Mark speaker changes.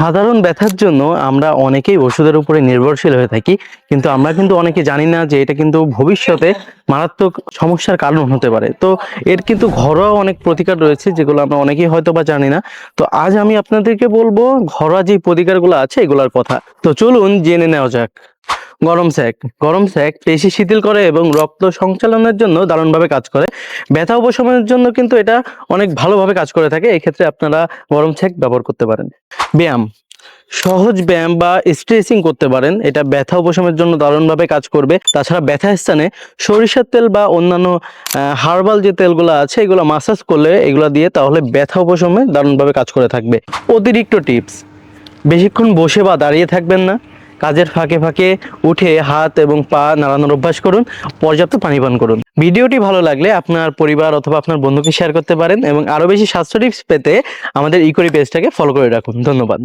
Speaker 1: সাধারণ ব্যথার জন্য আমরা অনেকেই ওষুধের উপরে নির্ভরশীল হয়ে থাকি, কিন্তু আমরা কিন্তু অনেকে জানি না যে এটা কিন্তু ভবিষ্যতে মারাত্মক সমস্যার কারণ হতে পারে। তো এর কিন্তু ঘরোয়া অনেক প্রতিকার রয়েছে, যেগুলো আমরা অনেকেই হয়তো বা জানি না। তো আজ আমি আপনাদেরকে বলব, ঘরোয়া যে প্রতিকারগুলো আছে, এগুলার কথা। তো চলুন জেনে নেওয়া যাক। গরম স্যাক গরম স্যাক পেশি শিথিল করে এবং রক্ত সঞ্চালনের জন্য দারুণভাবে কাজ করে। ব্যথা উপশমের জন্য কিন্তু এটা অনেক ভালোভাবে কাজ করে থাকে। এক্ষেত্রে আপনারা গরম স্যাক ব্যবহার করতে পারেন। ব্যায়াম। সহজ ব্যায়াম বা স্ট্রেচিং করতে পারেন। এটা ব্যথা উপশমের জন্য দারুণভাবে কাজ করবে। তাছাড়া ব্যথা স্থানে সরিষার তেল বা অন্যান্য হার্বাল যে তেলগুলো আছে, এগুলো মাসাজ করলে এগুলো দিয়ে তাহলে ব্যথা উপশমে দারুণভাবে কাজ করে থাকবে। অতিরিক্ত টিপস বেশিক্ষণ বসে বা দাঁড়িয়ে থাকবেন না। কাজের ফাঁকে ফাঁকে উঠে হাত এবং পা নাড়ানোর অভ্যাস করুন, পর্যাপ্ত পানি পান করুন। ভিডিওটি ভালো লাগলে আপনার পরিবার অথবা আপনার বন্ধুকে শেয়ার করতে পারেন এবং আরও বেশি স্বাস্থ্য টিপস পেতে আমাদের ইকোরি পেজটাকে ফলো করে রাখুন। ধন্যবাদ।